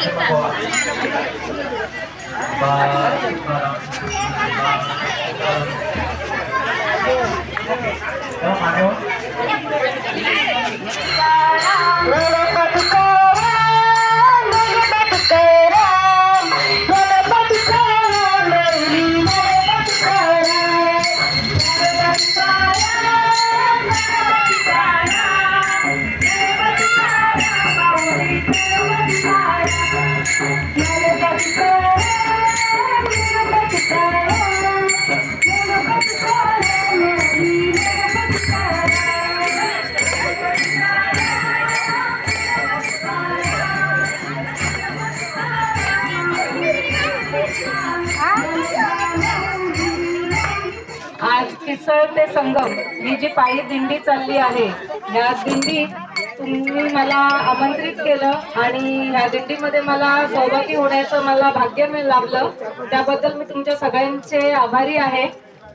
विजयनाथ बाबा की जय आज किसळ ते संगम ही जी पायी दिंडी चालली आहे या दिंडी तुम्ही मला आमंत्रित केलं आणि ह्या दिंडीमध्ये मला सहभागी होण्याचं मला भाग्य मिळ लाभलं. त्याबद्दल मी तुमच्या सगळ्यांचे आभारी आहे.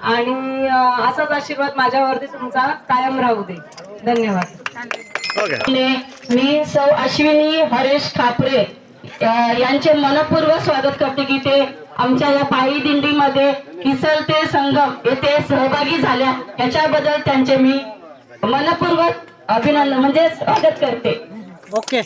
आणि असाच आशीर्वाद माझ्यावरती तुमचा कायम राहू दे. धन्यवाद. मी सौ अश्विनी हरेश ठाकरे अ, यांचे मनपूर्वक स्वागत करते की ते आमच्या या पायी दिंडीमध्ये किसल ते संगम येथे सहभागी झाल्या. याच्याबद्दल त्यांचे मी मनपूर्वक अभिनंदन म्हणजे स्वागत करते. ओके.